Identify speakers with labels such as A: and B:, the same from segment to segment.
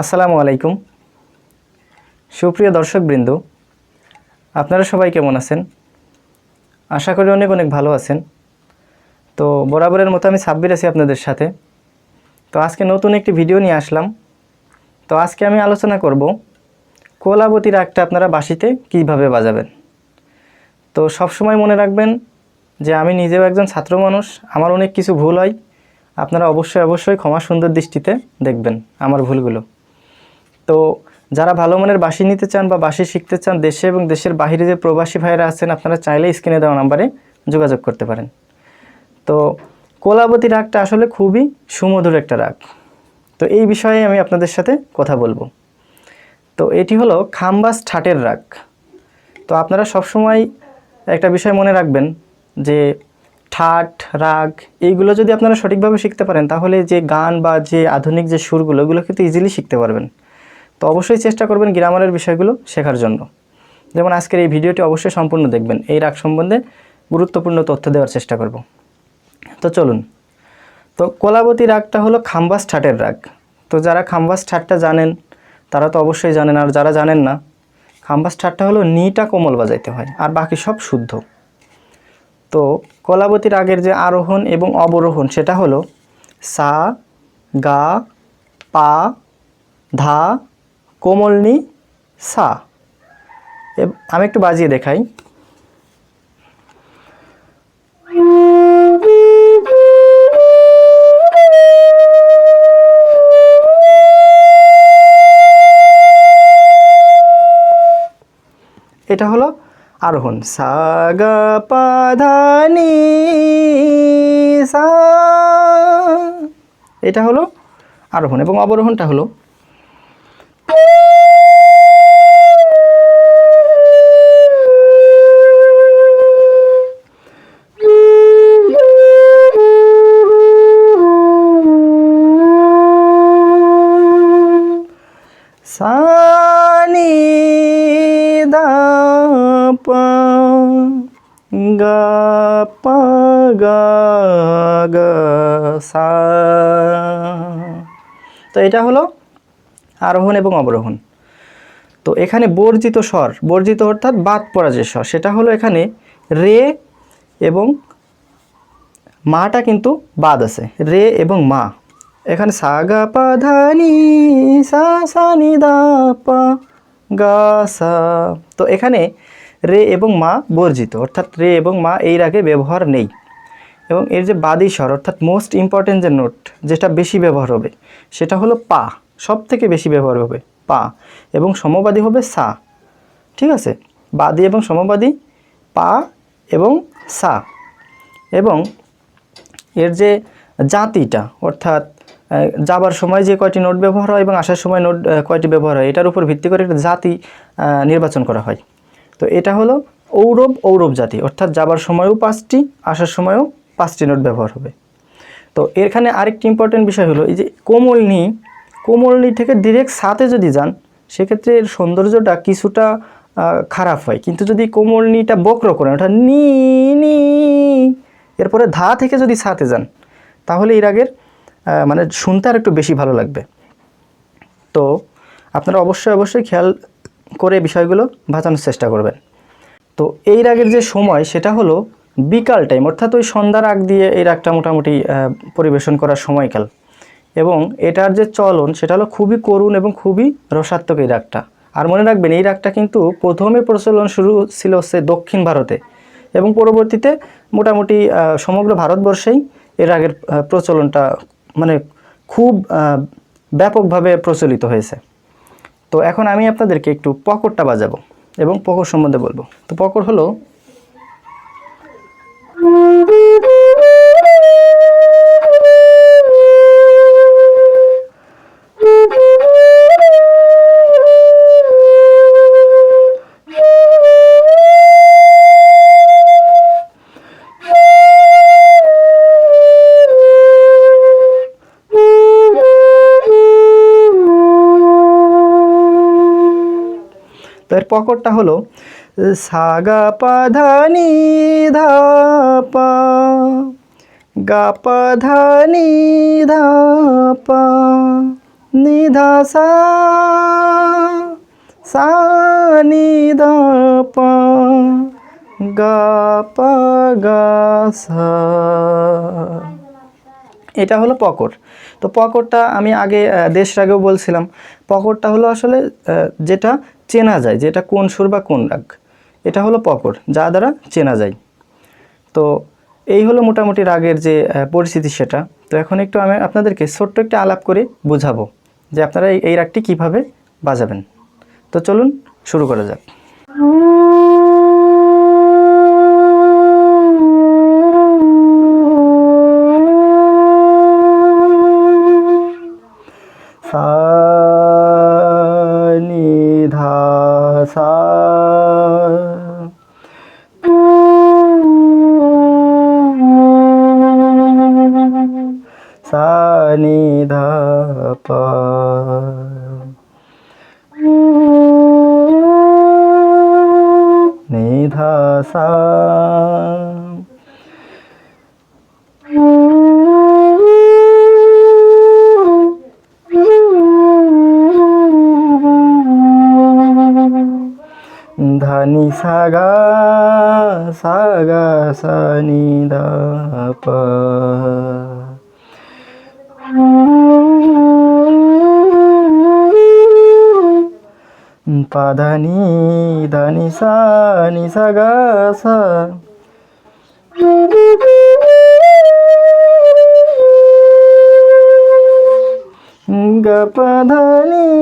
A: আসসালামু আলাইকুম। সুপ্রিয় দর্শকবৃন্দ, আপনারা সবাই কেমন আছেন? আশা করি অনেক অনেক ভালো আছেন। তো বরাবরের মতো আমি সাব্বির আছি আপনাদের সাথে। তো আজকে নতুন একটি ভিডিও নিয়ে আসলাম। তো আজকে আমি আলোচনা করব কোলাবতী রাগটা আপনারা বাসিতে কীভাবে বাজাবেন? তো সবসময় মনে রাখবেন যে আমি নিজেও একজন ছাত্র মানুষ, আমার অনেক কিছু ভুল হয়। আপনারা অবশ্যই অবশ্যই ক্ষমা সুন্দর দৃষ্টিতে দেখবেন আমার ভুলগুলো। তো যারা ভালো মানের বাঁশি নিতে চান বা বাঁশি শিখতে চান দেশে এবং দেশের বাইরে যে প্রবাসী ভাইরা আছেন, আপনারা চাইলে স্ক্রিনে দেওয়া নাম্বারে যোগাযোগ করতে পারেন। তো কোলাবতী রাগটা আসলে খুবই সুমধুর একটা রাগ। তো এই বিষয়ে আমি আপনাদের সাথে কথা বলব। তো এটি হলো খাম্বাস ঠাটের রাগ। তো আপনারা সবসময় একটা বিষয় মনে রাখবেন যে ঠাট, রাগ, এইগুলো যদি আপনারা সঠিকভাবে শিখতে পারেন, তাহলে যে গান বা যে আধুনিক যে সুরগুলো ওগুলো কিন্তু ইজিলি শিখতে পারবেন। তো অবশ্যই চেষ্টা করবেন গ্রামারের বিষয়গুলো শেখার জন্য। যেমন আজকের এই ভিডিওটি অবশ্যই সম্পূর্ণ দেখবেন। এই রাগ সম্বন্ধে গুরুত্বপূর্ণ তথ্য দেওয়ার চেষ্টা করব। তো চলুন। তো কোলাবতী রাগটা হলো খাম্বাস ঠাটের রাগ। তো যারা খাম্বাস ঠাটটা জানেন, তারা তো অবশ্যই জানেন। আর যারা জানেন না, খাম্বাস ঠাটটা হলো নিটা কোমল বাজাইতে হয়, আর বাকি সব শুদ্ধ। তো কলাবতী রাগের যে আরোহণ এবং অবরোহণ, সেটা হলো সা, গা, পা, ধা কোমলনি সা। এব- আমি একটু বাজিয়ে দেখাই। এটা হলো আরোহণ। সা, গা, পা, ধা, নি, সা। এটা হলো আরোহণ এবং অবরোহণটা হলো পা গা পা গা গা সা। তো এটা হলো আরোহণ এবং অবরোহণ। তো এখানে বর্জিত স্বর, বর্জিত অর্থাৎ বাদ পড়া যে স্বর, সেটা হলো এখানে রে এবং মাটা কিন্তু বাদ আছে। রে এবং মা। এখানে সা গা পা ধা নি, সা সা নি, দা পা গা সা। তো এখানে রে এবং মা বর্জিত। অর্থাৎ রে এবং মা এই রাগে ব্যবহার নেই। এবং এর যে বাদী স্বর, অর্থাৎ মোস্ট ইম্পর্টেন্ট যে নোট যেটা বেশি ব্যবহার হবে, সেটা হলো পা সব থেকে বেশি ব্যবহার হবে, পা। এবং সমবাদী হবে সা। ঠিক আছে? বাদী এবং সমবাদী, পা এবং সা। এবং এর যে জাতিটা, অর্থাৎ যাবার সময় যে কয়টি নোট ব্যবহার হয় এবং আসার সময় নোট কয়টি ব্যবহার হয়, এটার উপর ভিত্তি করে একটা জাতি নির্বাচন করা হয়। তো এটা হলো ঔরব ঔরব জাতি, অর্থাৎ যাবার সময়ও পাঁচটি, আসার সময়ও পাঁচটি নোট ব্যবহার হবে। তো এখানে আরেকটি ইম্পর্টেন্ট বিষয় হলো এই যে কোমলনি কোমলনি থেকে ডিরেক্ট সাথে যদি যান, সেক্ষেত্রে এর সৌন্দর্যটা কিছুটা খারাপ হয়। কিন্তু যদি কোমলনিটা বক্র করেন ওটা নি নি, এরপরে ধা থেকে যদি সাথে যান, তাহলে এর আগের মানে শুনতে আর একটু বেশি ভালো লাগবে। তো আপনারা অবশ্যই অবশ্যই খেয়াল করে বিষয়গুলো বাঁচানোর চেষ্টা করবেন। তো এই রাগের যে সময়, সেটা হলো বিকাল টাইম অর্থাৎ ওই সন্ধ্যার আগ দিয়ে এই রাগটা মোটামুটি পরিবেশন করার সময়কাল। এবং এটার যে চলন, সেটা হলো খুবই করুণ এবং খুবই রসাত্মক এই রাগটা। আর মনে রাখবেন, এই রাগটা কিন্তু প্রথমে প্রচলন শুরু ছিল হচ্ছে দক্ষিণ ভারতে এবং পরবর্তীতে মোটামুটি সমগ্র ভারতবর্ষেই এর আগের প্রচলনটা মানে খুব ব্যাপকভাবে প্রচলিত হয়েছে। তো এখন আমি আপনাদেরকে একটু পকরটা বাজাবো এবং পকর সম্বন্ধে বলব। তো পকর হলো তো এর পকরটা হলো, সাগা পা ধা নি ধা পা, গা পা ধা নি নিধা সা সা নি দা পা, গা পা গা সা। এটা হলো পকর তো পকরটা আমি আগে আহ, দেশ রাগেও বলছিলাম পকরটা হলো আসলে যেটা চেনা যায় যেটা কোন সুর বা কোন রাগ। এটা হলো পকর যা দ্বারা চেনা যায়। তো এই হলো মোটামুটি রাগের যে পরিস্থিতি সেটা। তো এখন একটু আমি আপনাদেরকে ছোট্ট একটা আলাপ করে বুঝাবো যে আপনারা এই রাগটি কীভাবে বাজাবেন। তো চলুন শুরু করা যাক। সা নি ধা পা। নি ধা সা। ধানি সাগা সাগা সানি পাধানি ধানি সা নি সাগা সা গ পাধানি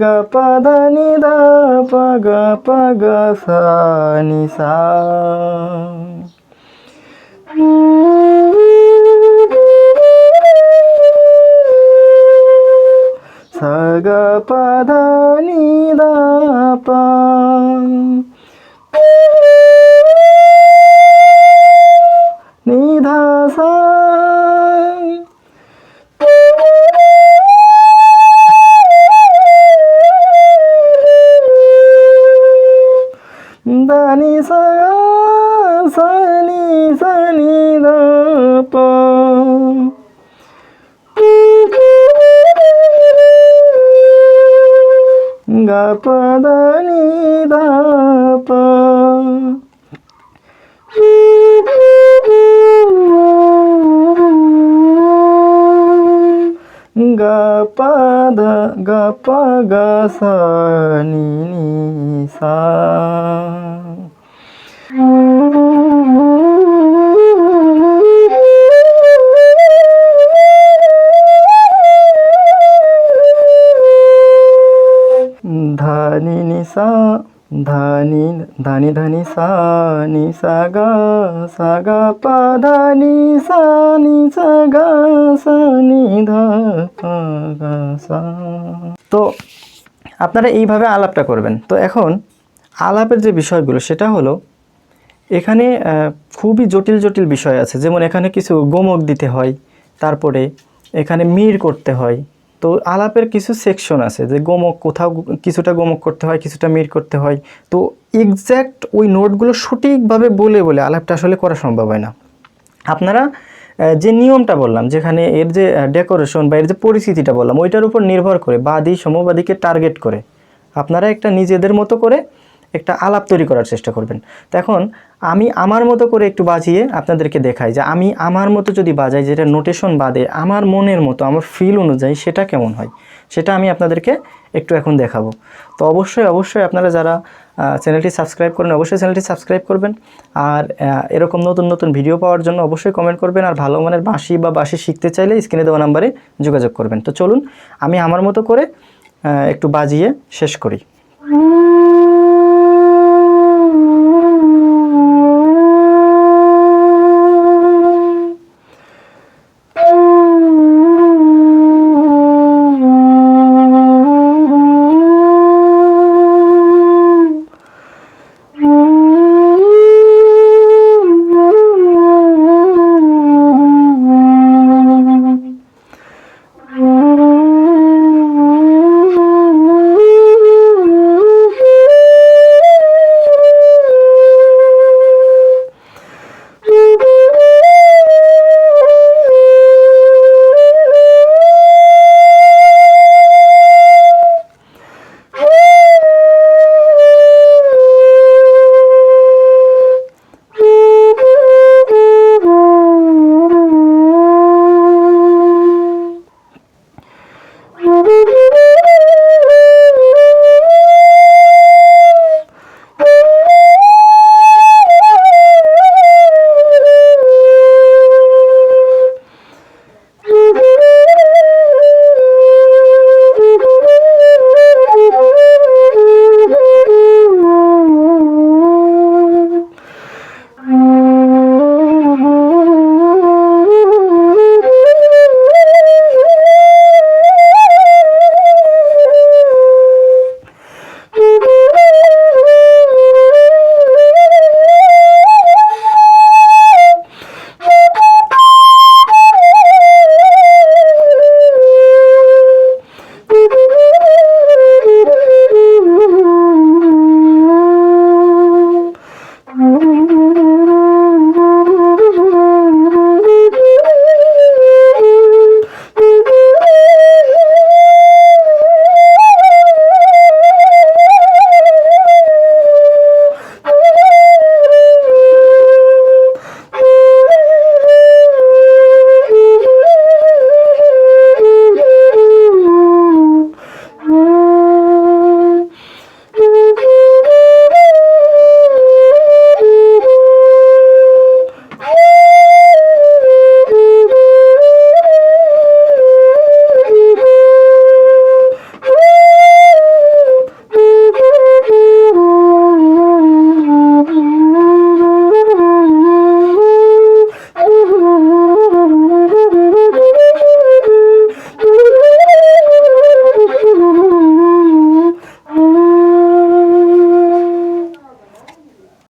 A: ग पद नि द प ग प ग स नि सा स ग प ध नि द प దని సని సని పా గపదని దాపా ग पाद ग प ग स नी नी सा. धा नी सा. ধানি ধানি ধানি সা নি সা গা সা গা পা, ধানি সা নি সা গা সা নি ধা গা, সা। তো আপনারা এইভাবে আলাপটা করবেন। তো এখন আলাপের যে বিষয়গুলো, সেটা হলো এখানে খুবই জটিল জটিল বিষয় আছে। যেমন এখানে কিছু গোমক দিতে হয়, তারপরে এখানে মির করতে হয় তো আলাপের কিছু সেকশন আছে যে গোমক, কোথাও কিছুটা গোমক করতে হয়, কিছুটা মির করতে হয়। তো এক্স্যাক্ট ওই নোটগুলো সঠিকভাবে বলে বলে আলাপটা আসলে করা সম্ভব হয় না। আপনারা যে নিয়মটা বললাম, যেখানে এর যে ডেকোরেশন বা এর যে পরিস্থিতিটা বললাম, ওইটার উপর নির্ভর করে বাদী, সমবাদীকে টার্গেট করে। আপনারা একটা নিজেদের মতো করে একটা আলাপ তৈরি করার চেষ্টা করবেন। তো এখন আমি আমার মতো করে একটু বাজিয়ে আপনাদেরকে দেখাই যে আমি আমার মতো যদি বাজাই, যেটা নোটেশন বাদে আমার মনের মতো, আমার ফিল অনুযায়ী সেটা কেমন হয়, সেটা আমি আপনাদেরকে একটু এখন দেখাবো। তো অবশ্যই অবশ্যই আপনারা যারা চ্যানেলটি সাবস্ক্রাইব করেন, অবশ্যই চ্যানেলটি সাবস্ক্রাইব করবেন। আর এরকম নতুন নতুন ভিডিও পাওয়ার জন্য অবশ্যই কমেন্ট করবেন আর ভালো মানের বাঁশি বা বাঁশি শিখতে চাইলে স্ক্রিনে দেওয়া নাম্বারে যোগাযোগ করবেন। তো চলুন, আমি আমার মতো করে একটু বাজিয়ে শেষ করি।